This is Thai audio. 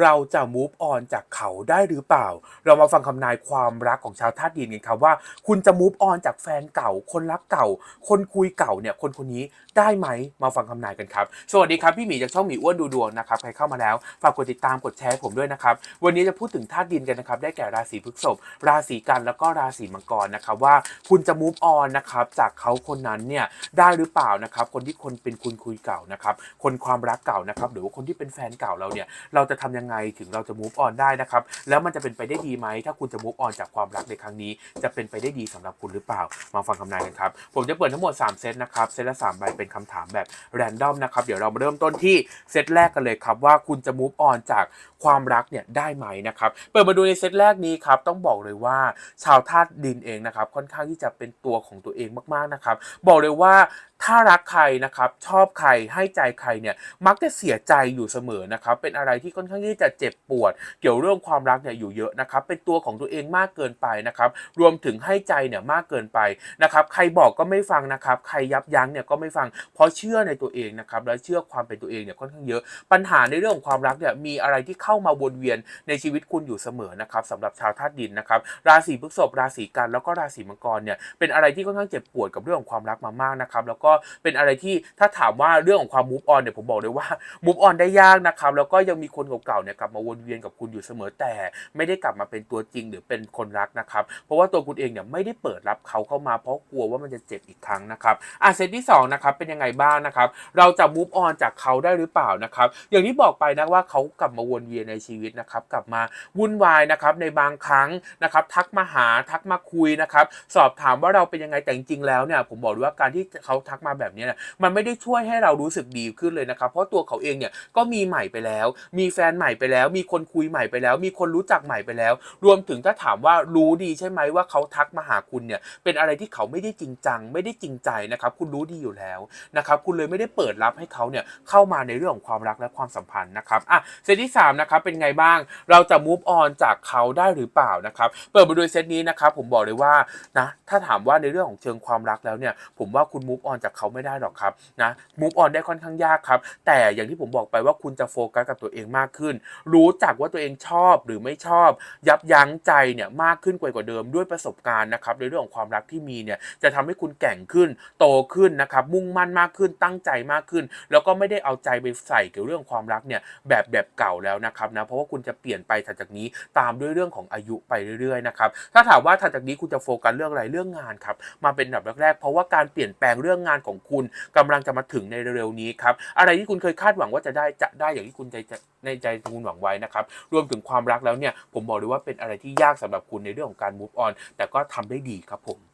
เราจะ move on จากเขาได้หรือเปล่า เรามาฟังคำนายความรักของชาวธาตุดินกันครับว่า คุณจะ move on จากแฟนเก่า คนรักเก่า คนคุยเก่าเนี่ยคนคนนี้ได้ไหมมาฟังคำนายกันครับ สวัสดีครับพี่หมีจากช่องหมีอ้วนดูดวงนะครับใครเข้ามาแล้วฝากกดติดตามกดแชร์ผมด้วยนะครับวันนี้จะพูดถึงธาตุดินกันนะครับได้แก่ราศีพฤษภราศีกันแล้วก็ราศีมังกรนะครับว่าคุณจะ move on นะครับจากเขาคนนั้นเนี่ยได้หรือเปล่านะครับคนที่คนเป็นคุณคุยเก่านะครับคนความรักเก่านะครับหรือว่าคนที่เป็นแฟนเก่าเราเนี่ยเราจะทำยังไงถึงเราจะ move on ได้นะครับ แล้วมันจะเป็นไปได้ดีไหม ถ้าคุณจะ move on จากความรักในครั้งนี้ จะเป็นไปได้ดีสำหรับคุณหรือเปล่า มาฟังคำนายกันครับ ผมจะเปิดทั้งหมด 3 เซตนะครับ เซตละ3ใบเป็นคำถามแบบแรนดอมนะครับ เดี๋ยวเรามาเริ่มต้นที่เซตแรกกันเลยครับว่าคุณจะ move on จาก ความรักเนี่ยได้ไหมนะครับ เปิดมาดูในเซตแรกนี้ครับต้องบอกเลยว่าชาวธาตุดินเองนะครับค่อนข้างที่จะเป็นตัวของตัวเองมากๆนะครับ บอกเลยว่าถ้ารักใครนะครับชอบใครให้ใจใครเนี่ยมักจะเสียใจอยู่เสมอนะครับเป็นอะไรที่ค่อนข้างที่จะเจ็บปวด เกี่ยวเรื่องความรักเนี่ยอยู่เยอะนะครับเป็นตัวของตัวเองมากเกินไปนะครับรวมถึงให้ใจเนี่ยมากเกินไปนะครับใครบอกก็ไม่ฟังนะครับใครยับยั้งเนี่ยก็ไม่ฟัง เพราะเชื่อในตัวเองนะครับและเชื่อความเป็นตัวเองเนี่ยค่อนข้างเยอะ ปัญหาในเรื่องของความรักเนี่ยมีอะไรที่เข้ามาวนเวียนในชีวิตคุณอยู่เสมอนะครับสำหรับชาวธาตุดินนะครับราศีพฤษภราศีกันแล้วก็ราศีมังกรเนี่ยเป็นอะไรที่ค่อนข้างเจ็บปวดกับเรื่องของความรักมามากนะครับแล้วก็เป็นอะไรที่ถ้าถามว่าเรื่องของความ move on เนี่ยผมบอกเลยว่า move on ได้ยากนะครับแล้วก็ยังมีคนเก่าๆเนี่ยกลับมาวนเวียนกับคุณอยู่เสมอแต่ ไม่ได้กลับมาเป็นตัวจริงหรือเป็นคนรักนะครับเพราะว่าตัวคุณเองเนี่ยไม่ได้เปิดรับเขาเข้ามาเพราะกลัวว่ามันจะเจ็บอีกครั้งนะครับอะเซตที่สองนะครับเป็นยังไงบ้างนะครับเราจะ move on จากเขาได้หรือเปล่านะครับอย่างที่บอกไปนะว่าเขากลับมาวนเวียนในชีวิตนะครับกลับมาวุ่นวายนะครับในบางครั้งนะครับทักมาหาทักมาคุยนะครับสอบถามว่าเราเป็นยังไงแต่จริงๆแล้วเนี่ยผมบอกเลยว่าการที่เขาทักมาแบบนี้นี่ยมันไม่ได้ช่วยให้เรารู้สึกดีขึ้นเลยนะครับเพราะตัวเขาเองเนี่ยก็มีใหม่ไปแล้ว มีแฟนใหม่ไปแล้ว มีคนคุยใหม่ไปแล้ว มีคนรู้จักใหม่ไปแล้ว รวมถึงถ้าถามว่ารู้ดีใช่ไหมว่าเขาทักมาหาคุณเนี่ยเป็นอะไรที่เขาไม่ได้จริงจังไม่ได้จริงใจนะครับคุณรู้ดีอยู่แล้วนะครับคุณเลยไม่ได้เปิดรับให้เขาเนี่ยเข้ามาในเรื่องของความรักและความสัมพันธ์นะครับอะเซตที่สามนะครับเป็นไงบ้าง เราจะ move on จากเขาได้หรือเปล่านะครับ เปิดมาดูเซตนี้นะครับผมบอกเลยว่านะถ้าถามว่าในเรื่องของเชิงความรักแล้วเนี่ย ผมว่าคุณ move on จากเขาไม่ได้หรอกครับนะ move on ได้ค่อนข้างยากครับ แต่อย่างที่ผมบอกไปว่าคุณจะโฟกัสกับตัวเองมากขึ้น รู้จักว่าตัวเองชอบหรือไม่ชอบ ยับยั้งใจเนี่ยมากขึ้นกว่าเดิมด้วยประสบการณ์นะครับในเรื่องของความรักที่มีเนี่ยจะทำให้คุณแก่งขึ้น โตขึ้นนะครับมุ่งมั่นมากขึ้นตั้งใจมากขึ้น แล้วก็ไม่ได้เอาใจไปใส่เกี่ยวเรื่องความรักเนี่ยแบบแบบเก่าแล้วนะครับนะเพราะว่าคุณจะเปลี่ยนไปถัดจากนี้ตามด้วยเรื่องของอายุไปเรื่อยๆนะครับถ้าถามว่าถัดจากนี้คุณจะโฟกัสเรื่องอะไรเรื่องงานครับมาเป็นอันดับแรกๆ เพราะว่าการเปลี่ยนแปลงเรื่องงานของคุณกำลังจะมาถึงในเร็วๆนี้ครับอะไรที่คุณเคยคาดหวังว่าจะได้จะได้อย่างที่คุณใจในใจคุณหวังไว้นะครับรวมถึงความรักแล้วเนี่ยผมบอกเลยว่าเป็นอะไรที่ยากสำหรับคุณในเรื่องของการ move on แต่ก็ทำได้ดีครับผม